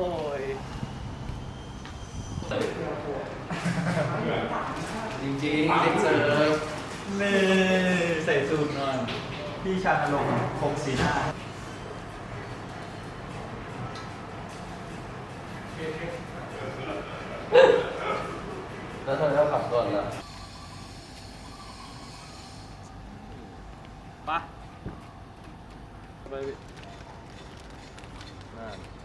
ร่อยจริงๆเด็กเสิร์ฟนี่ใส่สูตรหน่อยพี่ชานลงค์คงสีหน้าแล้วเธอก็ขับก่อนนะปะไปพี่นั่น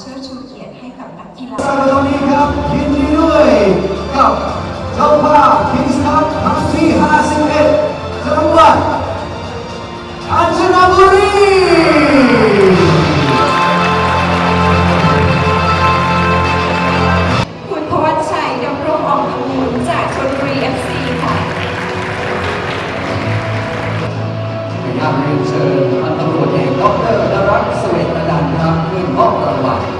เชิดชูเกียรติให้กับนักกีฬาตอนนี้ครับยินดีด้วยกับเจ้าภาพคิงส์คัพครั้งที่ 51จังหวัดกาญจนบุรีคุณทวัชชัยดำรงอ่องตระกูลจากชลบุรี FC ค่ะขออนุญาตเรียนเชิญพันตำรวจเอก ดรนรักเสวตนันท์ครับขึ้นมอบรางวัล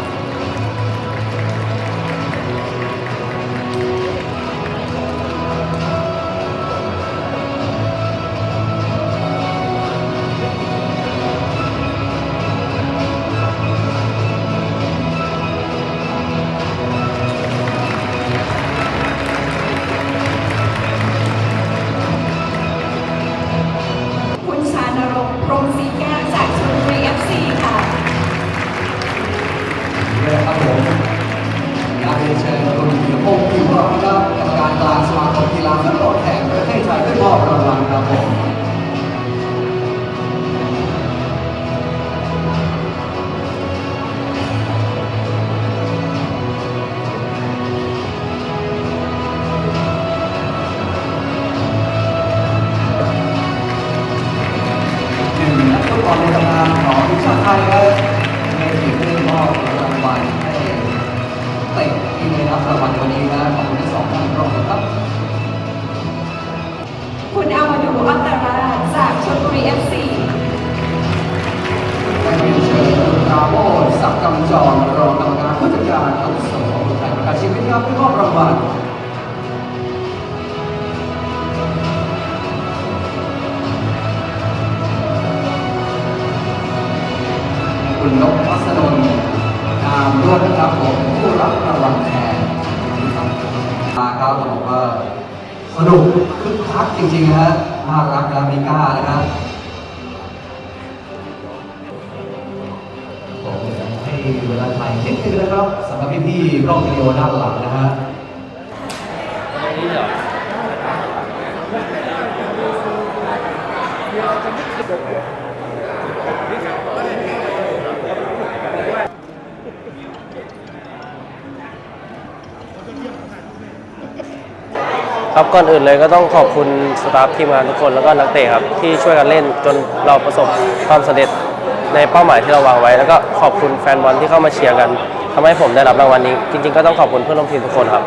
กฟุตบอนในตำนานของทีมชาติไทยครับในทีมที่มอบรางวัลให้เตะที่ได้รับรางวัลในวันนี้นะขอบ คุณนพพัสนนท์นามร่วมนะครับผมผู้รับรางวัลแทนมาครับต้องบอกว่าสนุกคึกคักจริงๆนะฮะน่ารักนะมีก้านะครับผมอยากให้เวลาถ่ายนิดนึงนะครับสำหรับพี่ๆกล้องวิดีโอด้านหลังนะฮะตรงนี้หรอ ครับก่อนอื่นเลยก็ต้องขอบคุณสตาฟทีมงานทุกคนแล้วก็นักเตะครับที่ช่วยกันเล่นจนเราประสบความสำเร็จในเป้าหมายที่เราวางไว้ แล้วก็ขอบคุณแฟนบอลที่เข้ามาเชียร์กันทำให้ผมได้รับรางวัลนี้ จริง ๆ ก็ต้องขอบคุณเพื่อนร่วมทีมทุกคนครับ